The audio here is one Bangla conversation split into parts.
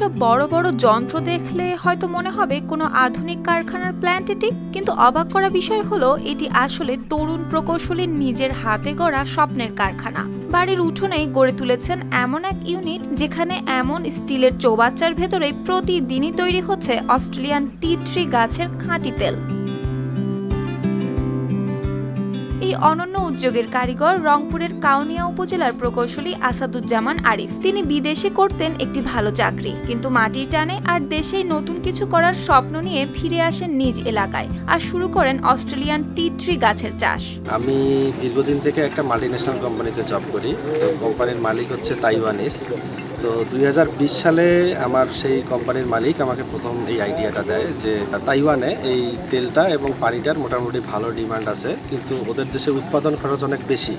এসব বড় বড় যন্ত্র দেখলে হয়তো মনে হবে কোনো আধুনিক কারখানার প্ল্যান্ট এটি, কিন্তু অবাক করা বিষয় হলো এটি আসলে তরুণ প্রকৌশলীর নিজের হাতে গড়া স্বপ্নের কারখানা। বাড়ির উঠোনেই গড়ে তুলেছেন এমন এক ইউনিট যেখানে এমন স্টিলের চৌবাচ্চার ভেতরে প্রতিদিনই তৈরি হচ্ছে অস্ট্রেলিয়ান টি থ্রি গাছের খাঁটি তেল। এই অনন্য উদ্যোগের কারিগর রংপুরের কাউনিয়া উপজেলার প্রকৌশলী আসাদুজ্জামান আরিফ। তিনি বিদেশে করতেন একটি ভালো চাকরি, কিন্তু মাটির টানে আর দেশেই নতুন কিছু করার স্বপ্ন নিয়ে ফিরে আসেন নিজ এলাকায় আর শুরু করেন অস্ট্রেলিয়ান টি ট্রি গাছের চাষ। আমি দীর্ঘদিন থেকে একটা মাল্টিন্যাশনাল কোম্পানিতে জব করি। কোম্পানির মালিক হচ্ছে তাইওয়ানিস। তো দুই হাজার বিশ সালে আমার সেই কোম্পানির মালিক আমাকে প্রথম এই আইডিয়াটা দেয় যে তাইওয়ানে এই তেলটা এবং পানিটার মোটামুটি ভালো ডিমান্ড আছে, কিন্তু ওদের দেশে উৎপাদন খরচ অনেক বেশি।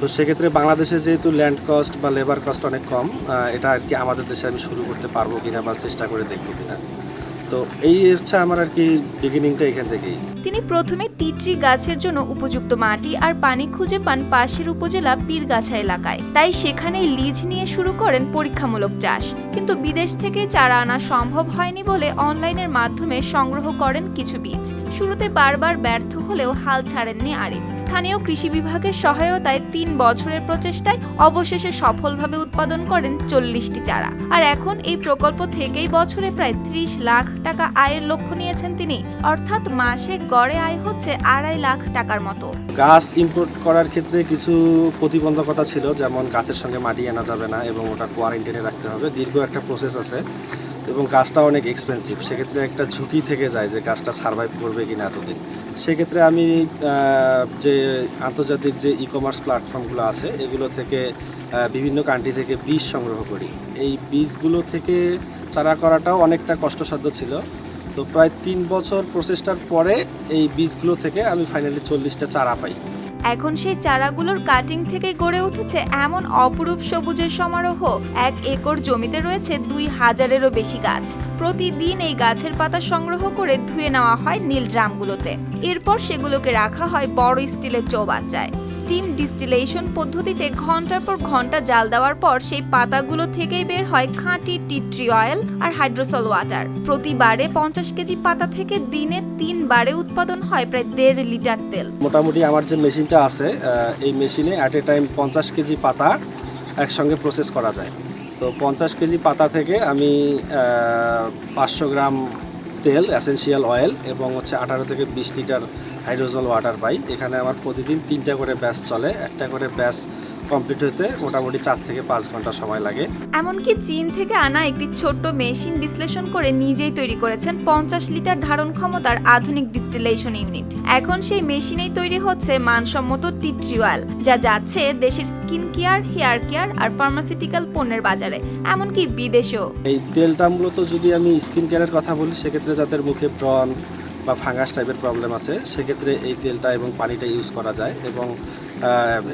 তো সেক্ষেত্রে বাংলাদেশে যেহেতু ল্যান্ড কস্ট বা লেবার কস্ট অনেক কম এটা আর কি আমাদের দেশে আমি শুরু করতে পারব কিনা বা চেষ্টা করে দেখব কিনা। তো এই হচ্ছে আমার আর কি বিগিনিংটা এখান থেকেই। তিনি প্রথমে টি ট্রি গাছের জন্য উপযুক্ত মাটি আর পানি খুঁজে পান পাশের উপজেলা পীরগাছা এলাকায়। তাই সেখানে লিজ নিয়ে শুরু করেন পরীক্ষামূলক চাষ। কিন্তু বিদেশ থেকে চারা আনা সম্ভব হয়নি বলে অনলাইনের মাধ্যমে সংগ্রহ করেন কিছু বীজ। শুরুতে বারবার ব্যর্থ হলেও হাল ছাড়েননি আরিফ। স্থানীয় কৃষি বিভাগের সহায়তায় তিন বছরের প্রচেষ্টায় অবশেষে সফলভাবে উৎপাদন করেন চল্লিশটি চারা। আর এখন এই প্রকল্প থেকেই বছরে প্রায় ত্রিশ লাখ টাকা আয়ের লক্ষ্য নিয়েছেন তিনি। অর্থাৎ মাসে গড়ে আয় হচ্ছে আড়াই লাখ টাকার মতো। গাছ ইম্পোর্ট করার ক্ষেত্রে কিছু প্রতিবন্ধকতা ছিল, যেমন গাছের সঙ্গে মাটি আনা যাবে না এবং ওটা কোয়ারেন্টাইনে রাখতে হবে। দীর্ঘ একটা প্রসেস আছে এবং গাছটা অনেক এক্সপেন্সিভ সেক্ষেত্রে একটা ঝুঁকি থেকে যায় যে গাছটা সার্ভাইভ করবে কিনা এতদিন। সেক্ষেত্রে আমি যে আন্তর্জাতিক যে ই কমার্স প্ল্যাটফর্মগুলো আছে, এগুলো থেকে বিভিন্ন কান্ট্রি থেকে বীজ সংগ্রহ করি। এই বীজগুলো থেকে চারা করাটাও অনেকটা কষ্টসাধ্য ছিল। তো প্রায় তিন বছর প্রচেষ্টার পরে এই বীজগুলো থেকে আমি ফাইনালি চল্লিশটা চারা পাই। এখন সেই চারাগুলোর কাটিং থেকে গড়ে উঠেছে এমন অপরূপ সবুজের সমারোহ। এক একর জমিতে রয়েছে দুই হাজারেরও বেশি গাছ। প্রতিদিন এই গাছের পাতা সংগ্রহ করে ধুয়ে নেওয়া হয় নীল ড্রামগুলোতে। এরপর সেগুলোকে রাখা হয় বড় স্টিলের চৌবাচ্চায়। স্টিম ডিস্টিলেশন পদ্ধতিতে ঘণ্টার পর ঘণ্টা জাল দেওয়ার পর সেই পাতাগুলো থেকেই বের হয় খাঁটি টি ট্রি অয়েল আর হাইড্রোসল ওয়াটার। প্রতিবারে পঞ্চাশ কেজি পাতা থেকে দিনে তিনবারে উৎপাদন হয় প্রায় দেড় লিটার তেল। মোটামুটি আমার যে মেশিনটা আছে এই মেশিনে অ্যাট এ টাইম পঞ্চাশ কেজি পাতা একসঙ্গে প্রসেস করা যায়। তো পঞ্চাশ কেজি পাতা থেকে আমি পাঁচশো গ্রাম তেল অ্যাসেন্সিয়াল অয়েল এবং হচ্ছে আঠারো থেকে বিশ লিটার হাইড্রোজেল ওয়াটার পাই। এখানে আমার প্রতিদিন তিনটা করে ব্যাস চলে। একটা করে ব্যাচ কমপ্লিট হতে মোটামুটি চার থেকে পাঁচ ঘণ্টা সময় লাগে। এমনকি চীন থেকে আনা একটি ছোট্ট মেশিন বিশ্লেষণ করে নিজেই তৈরি করেছেন পঞ্চাশ লিটার ধারণ ক্ষমতার আধুনিক ডিস্টিলেশন ইউনিট। এখন সেই মেশিনেই তৈরি হচ্ছে মানসম্মত টিট্রি অয়েল যা যাচ্ছে দেশের স্কিন কেয়ার হেয়ার কেয়ার আর ফার্মাসিউটিক্যাল পণ্যের বাজারে এমনকি বিদেশেও। এই তেলটা মূলত যদি আমি স্কিন কেয়ারের কথা বলি সেক্ষেত্রে যাদের মুখে ব্রন বা ফাঙ্গাস টাইপের প্রবলেম আছে সেক্ষেত্রে এই তেলটা এবং পানিটা ইউজ করা যায় এবং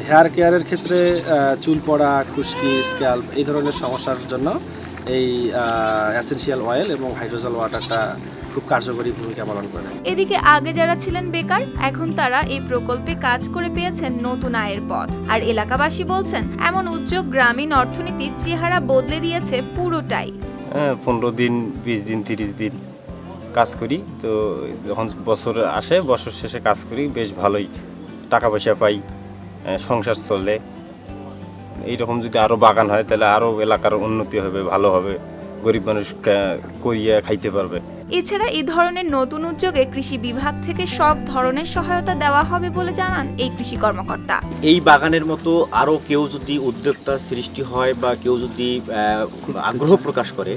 হেয়ার কেয়ারের ক্ষেত্রে চুল পড়া খুশকি স্ক্যাল্প এই ধরনের সমস্যার জন্য এই অ্যাসেন্সিয়াল অয়েল এবং হাইড্রোজেল ওয়াটারটা খুব কার্যকরী ভূমিকা পালন করে। এদিকে আগে যারা ছিলেন বেকার এখন তারা এই প্রকল্পে কাজ করে পেয়েছেন নতুন আয়ের পথ। আর এলাকাবাসী বলছেন এমন উদ্যোগ গ্রামীণ অর্থনীতির চেহারা বদলে দিয়েছে পুরোটাই। হ্যাঁ পনেরো দিন বিশ দিন তিরিশ দিন কাজ করি। তো যখন বছর আসে বছর শেষে কাজ করি বেশ ভালোই টাকা পয়সা পাই। সংসার চলে। এইরকম যদি আরও বাগান হয় তাহলে আরও এলাকার উন্নতি হবে ভালো হবে। গরিব মানুষ করিয়ে খাইতে পারবে। এছাড়া এই ধরনের নতুন উদ্যোগে কৃষি বিভাগ থেকে সব ধরনের সহায়তা দেওয়া হবে বলে জানান এই কৃষি কর্মকর্তা। এই বাগানের মতো আরও কেউ যদি উদ্যোক্তা সৃষ্টি হয় বা কেউ যদি আগ্রহ প্রকাশ করে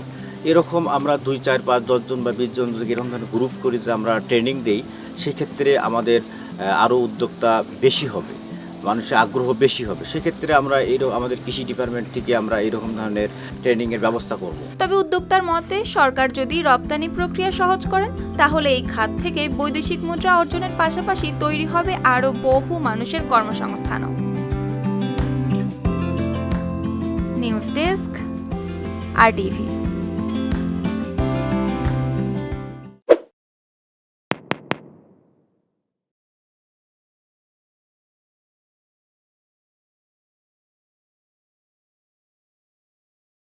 এরকম আমরা দুই চার পাঁচ দশজন বা বিশ জন যদি এরকম ধরনের গ্রুপ করি যে আমরা ট্রেনিং দিই সেক্ষেত্রে আমাদের আরও উদ্যোক্তা বেশি হবে। মানুষের আগ্রহ বেশি হবে। সেক্ষেত্রে আমরা এইরকম আমাদের কৃষি ডিপার্টমেন্ট থেকে আমরা এরকম ধরনের ট্রেনিংয়ের ব্যবস্থা করব। তবে উদ্যোক্তার মতে, সরকার যদি রপ্তানি প্রক্রিয়া সহজ করেন, তাহলে এই খাত থেকে বৈদেশিক মুদ্রা অর্জনের পাশাপাশি তৈরি হবে আরও বহু মানুষের কর্মসংস্থানও। News desk R TV